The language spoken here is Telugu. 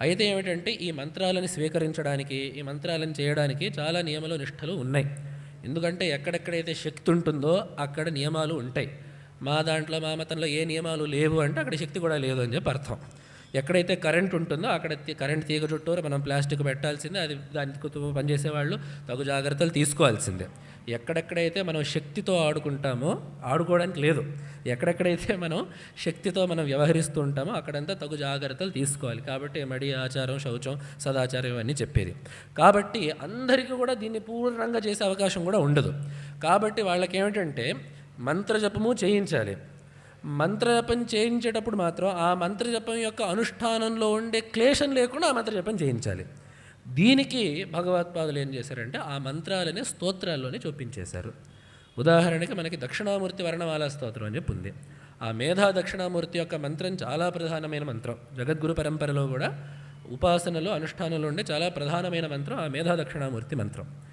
అయితే ఏమిటంటే ఈ మంత్రాలను స్వీకరించడానికి ఈ మంత్రాలను చేయడానికి చాలా నియమాలు నిష్ఠలు ఉన్నాయి. ఎందుకంటే ఎక్కడెక్కడైతే శక్తి ఉంటుందో అక్కడ నియమాలు ఉంటాయి. మా దాంట్లో మా మతంలో ఏ నియమాలు లేవు అంటే అక్కడ శక్తి కూడా లేదు అని చెప్పి అర్థం. ఎక్కడైతే కరెంట్ ఉంటుందో అక్కడ కరెంట్ తీగ చుట్టూరు మనం ప్లాస్టిక్ పెట్టాల్సిందే అది దానికి పనిచేసే వాళ్ళు తగు జాగ్రత్తలు తీసుకోవాల్సిందే. ఎక్కడెక్కడైతే మనం శక్తితో ఆడుకుంటామో ఆడుకోవడానికి లేదు. ఎక్కడెక్కడైతే మనం శక్తితో మనం వ్యవహరిస్తూ ఉంటామో అక్కడంతా తగు జాగ్రత్తలు తీసుకోవాలి. కాబట్టి మడి ఆచారం శౌచం సదాచారం ఇవన్నీ చెప్పేది. కాబట్టి అందరికీ కూడా దీన్ని పూర్ణంగా చేసే అవకాశం కూడా ఉండదు. కాబట్టి వాళ్ళకి ఏమిటంటే మంత్రజపము చేయించాలి. మంత్రజపం చేయించేటప్పుడు మాత్రం ఆ మంత్రజపం యొక్క అనుష్ఠానంలో ఉండే క్లేశం లేకుండా ఆ మంత్రజపం చేయించాలి. దీనికి భగవత్పాదులు ఏం చేశారంటే ఆ మంత్రాలని స్తోత్రాల్లోనే చూపించేశారు ఉదాహరణకి మనకి దక్షిణామూర్తి వర్ణమాల స్తోత్రం అని చెప్పి ఉంది. ఆ మేధా దక్షిణామూర్తి యొక్క మంత్రం చాలా ప్రధానమైన మంత్రం. జగద్గురు పరంపరలో కూడా ఉపాసనలో అనుష్ఠానంలో ఉండే చాలా ప్రధానమైన మంత్రం ఆ మేధా దక్షిణామూర్తి మంత్రం.